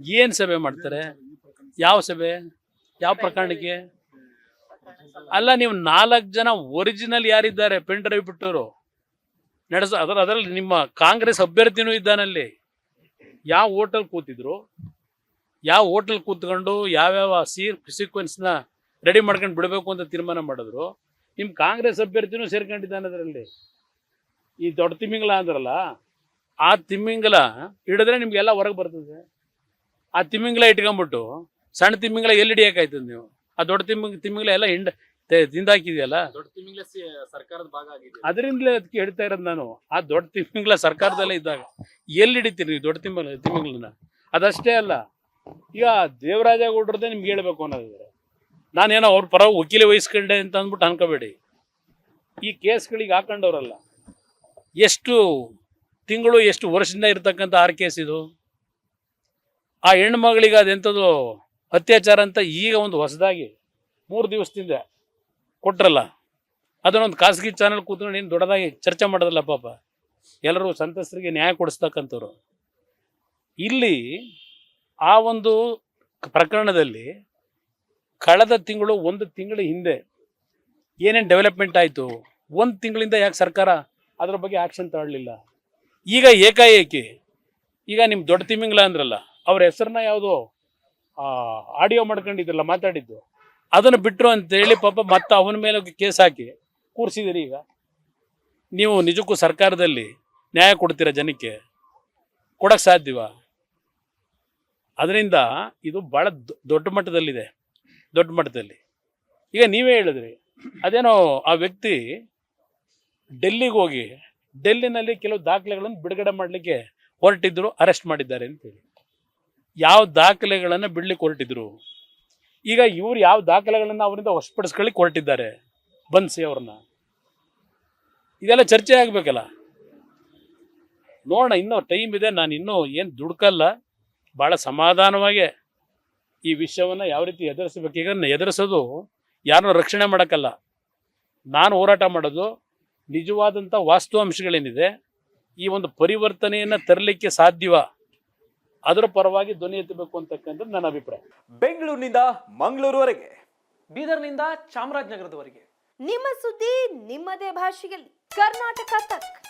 ಏನು ಸಭೆ ಮಾಡ್ತಾರೆ? ಯಾವ ಸಭೆ? ಯಾವ ಪ್ರಕರಣಕ್ಕೆ? ಅಲ್ಲ, ನೀವು ನಾಲ್ಕು ಜನ ಒರಿಜಿನಲ್ ಯಾರಿದ್ದಾರೆ? Pen drive ಬಿಟ್ಟವರು. ನಡೆಸ, ಅದರ, ಅದರಲ್ಲಿ ನಿಮ್ಮ ಕಾಂಗ್ರೆಸ್ ಅಭ್ಯರ್ಥಿನೂ ಇದ್ದಾನಲ್ಲಿ ಯಾವ ಹೋಟೆಲ್ ಕೂತಿದ್ರು? ಯಾವ ಹೋಟೆಲ್ ಕೂತ್ಕೊಂಡು ಯಾವ್ಯಾವ ಸೀರ್ ಸೀಕ್ವೆನ್ಸ್ನ ರೆಡಿ ಮಾಡ್ಕೊಂಡು ಬಿಡಬೇಕು ಅಂತ ತೀರ್ಮಾನ ಮಾಡಿದ್ರು. ನಿಮ್ಮ ಕಾಂಗ್ರೆಸ್ ಅಭ್ಯರ್ಥಿನೂ ಸೇರ್ಕೊಂಡಿದ್ದಾನೆ ಅದರಲ್ಲಿ. ಈ ದೊಡ್ಡ ತಿಮ್ಮಿಂಗಲ ಅಂದ್ರಲ್ಲ, ಆ ತಿಮ್ಮಿಂಗಲ ಹಿಡಿದ್ರೆ ನಿಮಗೆಲ್ಲ ಹೊರಗೆ ಬರ್ತದೆ. ಆ ತಿಮ್ಮಿಂಗಲ ಇಟ್ಕೊಂಡ್ಬಿಟ್ಟು ಸಣ್ಣ ತಿಮ್ಮಿಂಗಲ ಎಲ್ಲಿ ಹಿಡಿಯಕಾಯ್ತದ ನೀವು? ಆ ದೊಡ್ಡ ತಿಮ್ಮಿಂಗ್ ತಿಮ್ಮಿಂಗಲ ಎಲ್ಲ ಹಿಂಡ ತಿಂದಾಕಿದೆಯಲ್ಲ? ದೊಡ್ಡ ತಿಮ್ಮಿಂಗ್ಲ ಸರ್ಕಾರದ ಭಾಗ ಆಗಿದೆ. ಅದರಿಂದಲೇ ಅದಕ್ಕೆ ಹೇಳ್ತಾ ಇರೋದು ನಾನು ಆ ದೊಡ್ಡ ತಿಮ್ಮಿಂಗ್ಲ ಸರ್ಕಾರದಲ್ಲೇ ಇದ್ದಾಗ ಎಲ್ಲಿ ಹಿಡಿತೀರಿ ನೀವು ದೊಡ್ಡ ತಿಮ್ಮ ತಿಮ್ಮಿಂಗ್ಲನ್ನ ಅದಷ್ಟೇ ಅಲ್ಲ ಈಗ ದೇವರಾಜ ಗೌಡ್ರದ್ದೇ ನಿಮ್ಗೆ ಹೇಳ್ಬೇಕು ಅನ್ನೋದಿದ್ರೆ ನಾನೇನೋ ಅವ್ರ ಪರ ವಕೀಲ ವಹಿಸ್ಕೊಂಡೆ ಅಂತ ಅಂದ್ಬಿಟ್ಟು ಅನ್ಕೋಬೇಡಿ. ಈ ಕೇಸ್ಗಳಿಗೆ ಹಾಕೊಂಡವ್ರಲ್ಲ ಎಷ್ಟು ತಿಂಗಳು ಎಷ್ಟು ವರ್ಷದಿಂದ ಇರ್ತಕ್ಕಂಥ ಆರ್ ಕೇಸ್ ಇದು? ಆ ಹೆಣ್ಣು ಮಗಳಿಗೆ ಅದೆಂಥದ್ದು ಅತ್ಯಾಚಾರ ಅಂತ ಈಗ ಒಂದು ಹೊಸದಾಗಿ ಮೂರು ದಿವಸದಿಂದ ಕೊಟ್ರಲ್ಲ. ಅದನ್ನೊಂದು ಖಾಸಗಿ ಚಾನಲ್ ಕೂತ್ಕೊಂಡು ನೀನು ದೊಡ್ಡದಾಗಿ ಚರ್ಚೆ ಮಾಡೋದಲ್ಲ ಪಾಪ. ಎಲ್ಲರೂ ಸಂತಸ್ತರಿಗೆ ನ್ಯಾಯ ಕೊಡಿಸ್ತಕ್ಕಂಥವ್ರು. ಇಲ್ಲಿ ಆ ಒಂದು ಪ್ರಕರಣದಲ್ಲಿ ಕಳೆದ ತಿಂಗಳು ಒಂದು ತಿಂಗಳ ಹಿಂದೆ ಏನೇನು ಡೆವಲಪ್ಮೆಂಟ್ ಆಯಿತು, ಒಂದು ತಿಂಗಳಿಂದ ಯಾಕೆ ಸರ್ಕಾರ ಅದರ ಬಗ್ಗೆ ಆ್ಯಕ್ಷನ್ ತಗೊಳ್ಳಲಿಲ್ಲ ಈಗ ಏಕಾಏಕಿ, ಈಗ ನಿಮ್ಮ ದೊಡ್ಡ ತಿಮ್ಮಿಂಗ್ಲ ಅಂದ್ರಲ್ಲ ಅವ್ರ ಹೆಸರನ್ನ ಯಾವುದೋ ಆಡಿಯೋ ಮಾಡ್ಕೊಂಡಿದ್ರಲ್ಲ ಮಾತಾಡಿದ್ದು. ಅದನ್ನು ಬಿಟ್ಟರು ಅಂತೇಳಿ ಪಾಪ ಮತ್ತೆ ಅವನ ಮೇಲೆ ಕೇಸ್ ಹಾಕಿ ಕೂರಿಸಿದಿರಿ ಈಗ. ನೀವು ನಿಜಕ್ಕೂ ಸರ್ಕಾರದಲ್ಲಿ ನ್ಯಾಯ ಕೊಡ್ತೀರಾ ಜನಕ್ಕೆ? ಕೊಡಕ್ಕೆ ಸಾಧ್ಯವ? ಅದರಿಂದ ಇದು ಭಾಳ ದೊಡ್ಡ ಮಟ್ಟದಲ್ಲಿದೆ. ದೊಡ್ಡ ಮಟ್ಟದಲ್ಲಿ. ಈಗ ನೀವೇ ಹೇಳಿದ್ರಿ, ಅದೇನೋ ಆ ವ್ಯಕ್ತಿ ಡೆಲ್ಲಿಗೆ ಹೋಗಿ, ಡೆಲ್ಲಿನಲ್ಲಿ ಕೆಲವು ದಾಖಲೆಗಳನ್ನು ಬಿಡುಗಡೆ ಮಾಡಲಿಕ್ಕೆ ಹೊರಟಿದ್ರು, ಅರೆಸ್ಟ್ ಮಾಡಿದ್ದಾರೆ ಅಂತೇಳಿ. ಯಾವ ದಾಖಲೆಗಳನ್ನು ಬಿಡ್ಲಿಕ್ಕೆ ಹೊರಟಿದ್ರು ಈಗ ಇವ್ರು ಯಾವ ದಾಖಲೆಗಳನ್ನು ಅವರಿಂದ ಹೊಸಪಡಿಸ್ಕೊಳ್ಳಿಕ್ಕೆ ಹೊರಟಿದ್ದಾರೆ ಬನ್ಸಿ ಅವ್ರನ್ನ. ಇದೆಲ್ಲ ಚರ್ಚೆ ಆಗಬೇಕಲ್ಲ? ನೋಡೋಣ, ಇನ್ನೂ ಟೈಮ್ ಇದೆ, ನಾನು ಇನ್ನೂ ಏನು ದುಡ್ಕಲ್ಲ. ಭಾಳ ಸಮಾಧಾನವಾಗಿ ಈ ವಿಷಯವನ್ನು ಯಾವ ರೀತಿ ಎದುರಿಸ್ಬೇಕು? ಈಗ ಎದುರಿಸೋದು ಯಾರನ್ನೂ ರಕ್ಷಣೆ ಮಾಡೋಕ್ಕಲ್ಲ. ನಾನು ಹೋರಾಟ ಮಾಡೋದು ನಿಜವಾದಂಥ ವಾಸ್ತವಾಂಶಗಳೇನಿದೆ ಈ ಒಂದು ಪರಿವರ್ತನೆಯನ್ನು ತರಲಿಕ್ಕೆ ಸಾಧ್ಯವ? ಅದರ ಪರವಾಗಿ ಧ್ವನಿ ಎತ್ತಬೇಕು ಅಂತಕ್ಕಂಥ ನನ್ನ ಅಭಿಪ್ರಾಯ. ಬೆಂಗಳೂರಿನಿಂದ ಮಂಗಳೂರುವರೆಗೆ ಬೀದರ್ನಿಂದ ಚಾಮರಾಜನಗರದವರೆಗೆ. ನಿಮ್ಮ ಸುದ್ದಿ ನಿಮ್ಮದೇ ಭಾಷೆಯಲ್ಲಿ. ಕರ್ನಾಟಕ ತಕ್.